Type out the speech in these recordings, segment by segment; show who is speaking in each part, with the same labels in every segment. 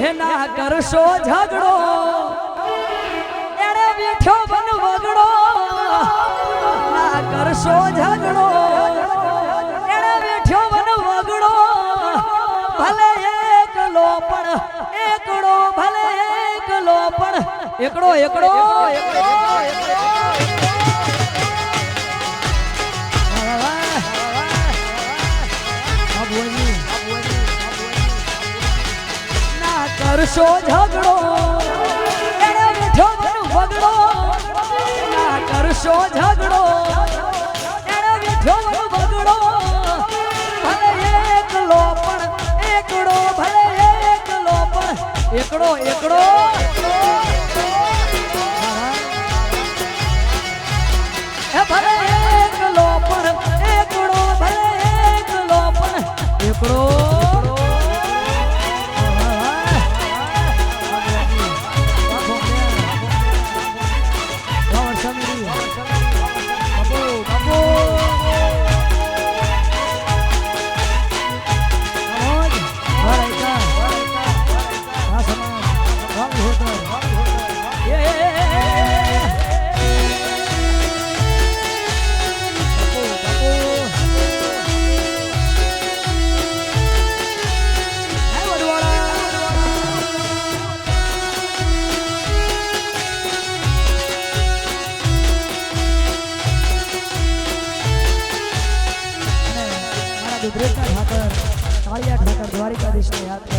Speaker 1: હે ના કરશો ઝઘડો એણે બેઠો બન વગડો. ના કરશો ઝઘડો એણે બેઠો બન વગડો. ભલે એકલો પણ, એકડો ભલે એકલો પણ, એકડો એકડો એકડો એકડો. કરશો ઝઘડો? એણે મીઠો મન વગડો ના કરશો ઝઘડો. એકડો ભલે એકડો એકડો. ભલે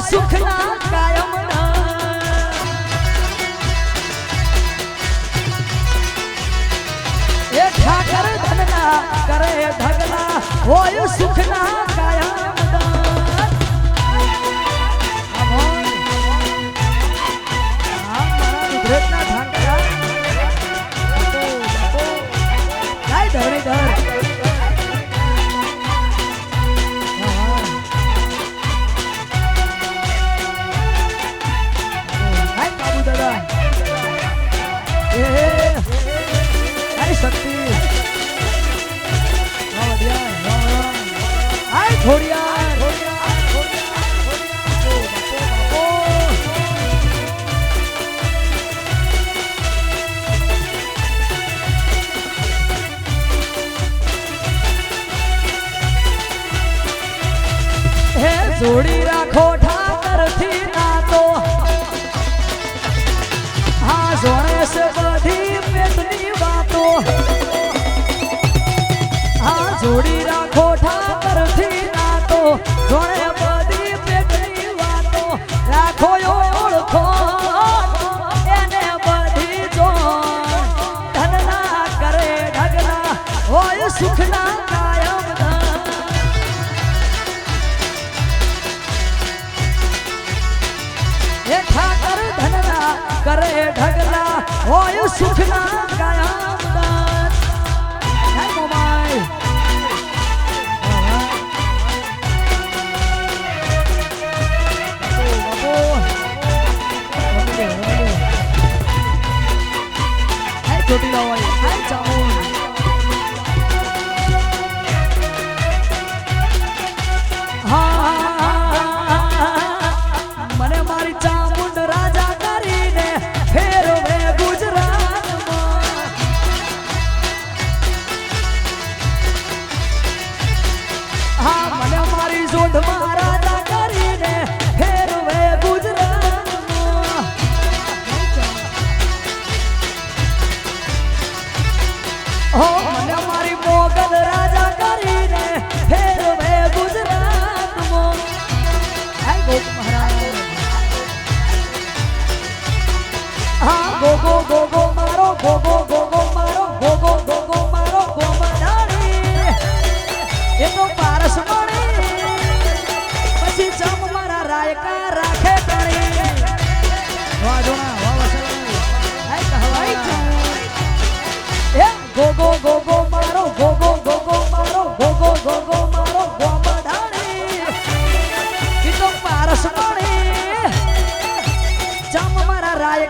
Speaker 1: સુખના કાયમ એ ઠાકર ધનના કરે ધગલા હોય સુખના કાયમ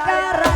Speaker 1: carrera.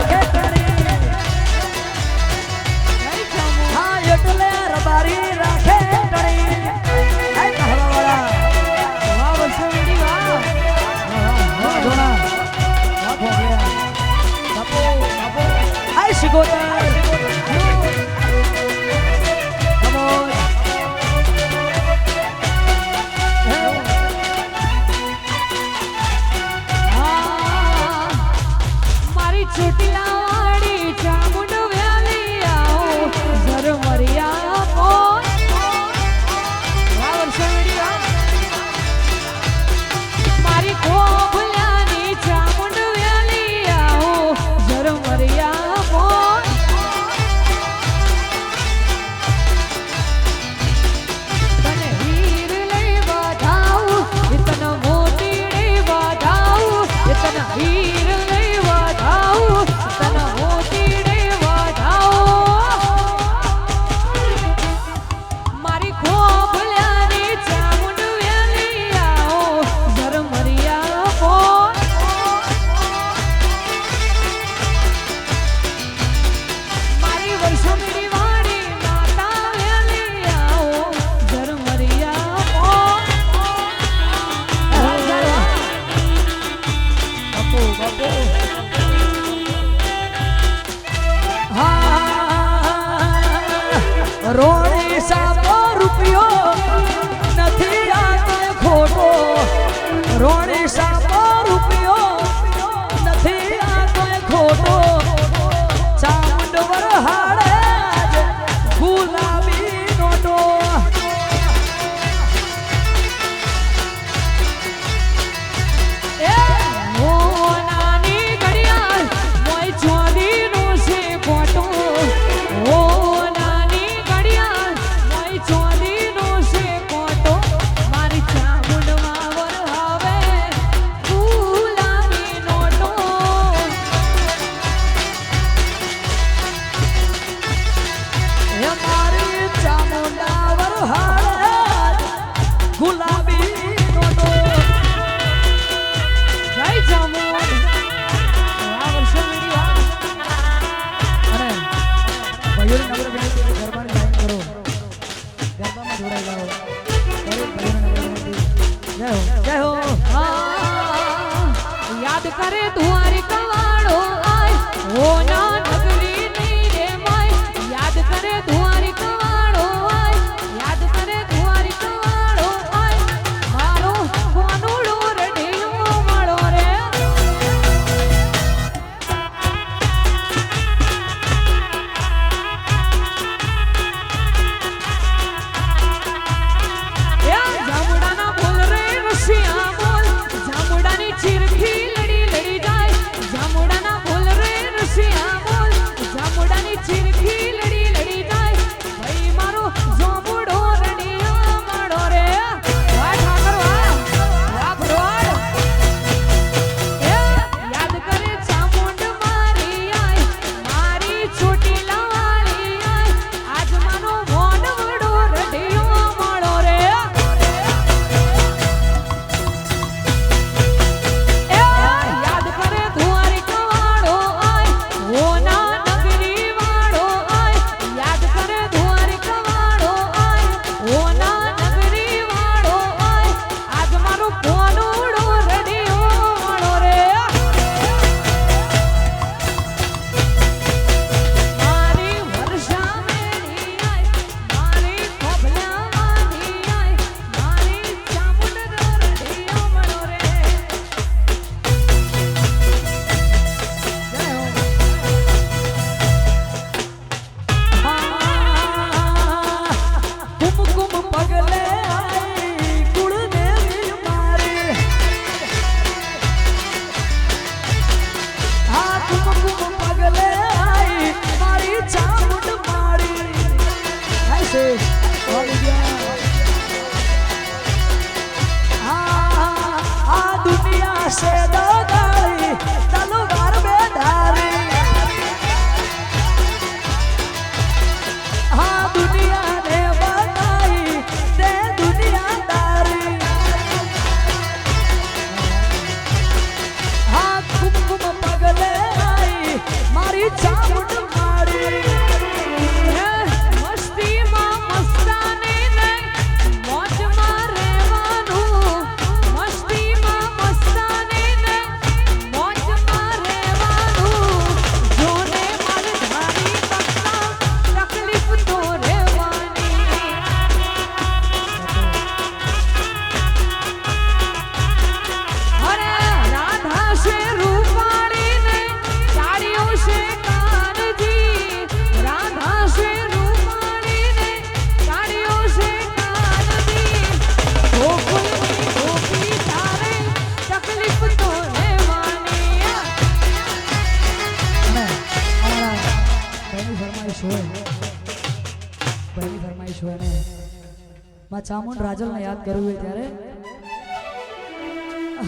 Speaker 1: ચામુંડ રાજલને યાદ કરવું હોય ત્યારે?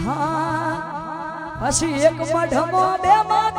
Speaker 1: હા પછી એક મઢમો બે એક